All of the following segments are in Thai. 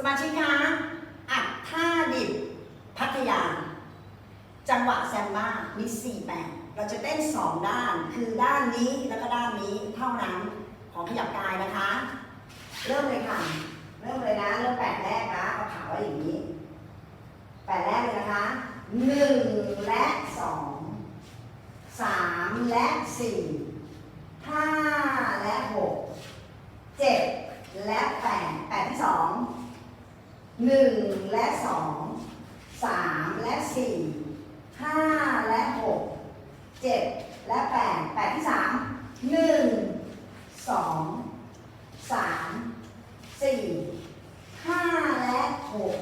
สมาชิกคะอัดท่าดิบพัทยา จังหวะแซมบ้ามี4แบบเราจะเต้น 2 ด้าน คือด้านนี้แล้วก็ด้านนี้เท่านั้นของขยับกายนะคะ เริ่มเลยค่ะ เริ่มเลยนะเริ่มแปดแรกนะเอาขาไว้อย่างนี้แปดแรกเลยนะคะหนึ่งและสองสามและสี่ห้าและหกเจ็ดและแปดแปดที่สอง หนึ่งและสองสามและสี่ห้าและหกเจ็ดและแปดแปดที่สามหนึ่งสองสามสี่ห้าและหก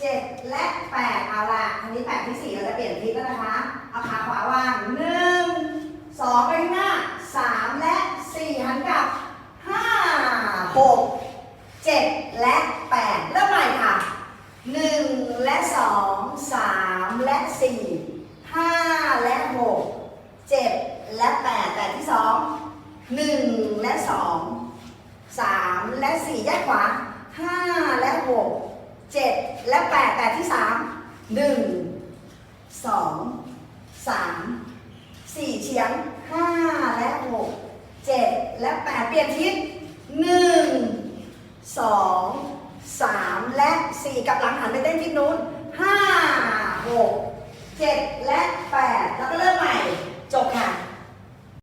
เจ็ดและแปดเอาละคราวนี้แปดที่สี่เราจะเปลี่ยนทิศแล้วนะคะ เอาขาขวาวางหนึ่งสองไปข้างหน้าสามและสี่หันกลับห้าหกเจ็ดและแปดเริ่มใหม่ค่ะหนึ่งและสองสามและ สี่ห้าและหกเจ็ดและแปดแปดที่สองหนึ่งและสองสามและสี่แยกขวาห้าและหกเจ็ดและแปดแปดที่สามหนึ่งสองสามสี่เฉียงห้าและหกเจ็ดและแปดเปลี่ยนทิศหนึ่งสองสามและสี่กับหลังหันไปเต้นทิศนู้น ห้าหกเจ็ดและแปดแล้วก็เริ่มใหม่ จบค่ะ